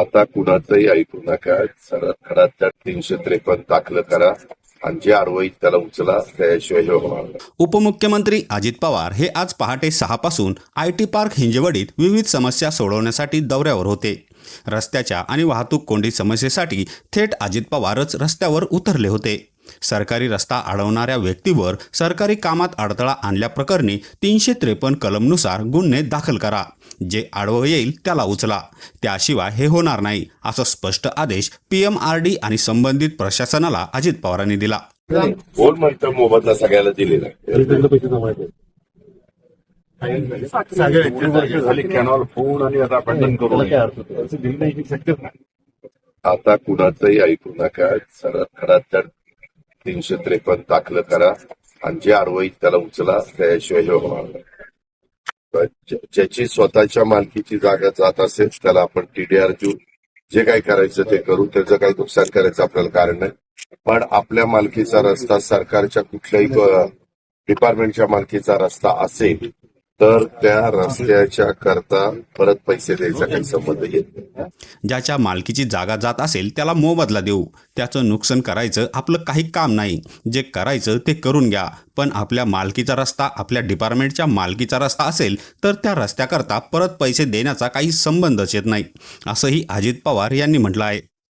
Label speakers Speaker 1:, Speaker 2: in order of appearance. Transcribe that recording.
Speaker 1: आता कुणाचंही ऐकू नका. सरळ खडात त्यात तीनशे त्रेपन्न दाखल करा. आणि जे त्याला उचला त्याशिवाय
Speaker 2: उपमुख्यमंत्री अजित पवार हे आज पहाटे सहापासून आय टी पार्क हिंजवडीत विविध समस्या सोडवण्यासाठी दौऱ्यावर होते. रस्त्याच्या आणि वाहतूक कोंडी समस्येसाठी थेट अजित पवारच रस्त्यावर उतरले होते. सरकारी रस्ता अडवणाऱ्या व्यक्तीवर सरकारी कामात अडथळा आणल्याप्रकरणी तीनशे त्रेपन्न कलमनुसार गुन्हे दाखल करा. जे आडवं येईल त्याला उचला. त्याशिवाय हे होणार नाही असा स्पष्ट आदेश पीएमआरडी आणि संबंधित प्रशासनाला अजित पवारांनी दिला.
Speaker 1: कोण म्हणतं मोबदला सगळ्याला दिलेला आहे?
Speaker 3: झाली कॅनॉल फोन आणि आता आपण करू
Speaker 1: आता कुणाचंही ऐकू नका. सरळ खडात त्यात तीनशे त्रेपन्न दाखल करा आणि जे आडवं त्याला उचला त्याशिवाय हे होणार ज्याची स्वतःच्या मालकीची जागा जात असेल त्याला आपण टीडीआर देऊ. जे काही करायचं ते करू त्याचं काही नुकसान करायचं आपल्याला कारण नाही. पण आपल्या मालकीचा रस्ता सरकारच्या कुठल्याही डिपार्टमेंटच्या मालकीचा रस्ता असेल तर त्या रस्त्याच्या करता परत पैसे द्यायचा काही संबंध येत
Speaker 2: ज्याच्या मालकीची जागा जात असेल त्याला मोबदला देऊ. त्याचं नुकसान करायचं आपलं काही काम नाही. जे करायचं ते करून घ्या. पण आपल्या मालकीचा रस्ता आपल्या डिपार्टमेंटच्या मालकीचा रस्ता असेल तर त्या रस्त्याकरता परत पैसे देण्याचा काही संबंधच येत नाही. असंही अजित पवार यांनी म्हटलं आहे.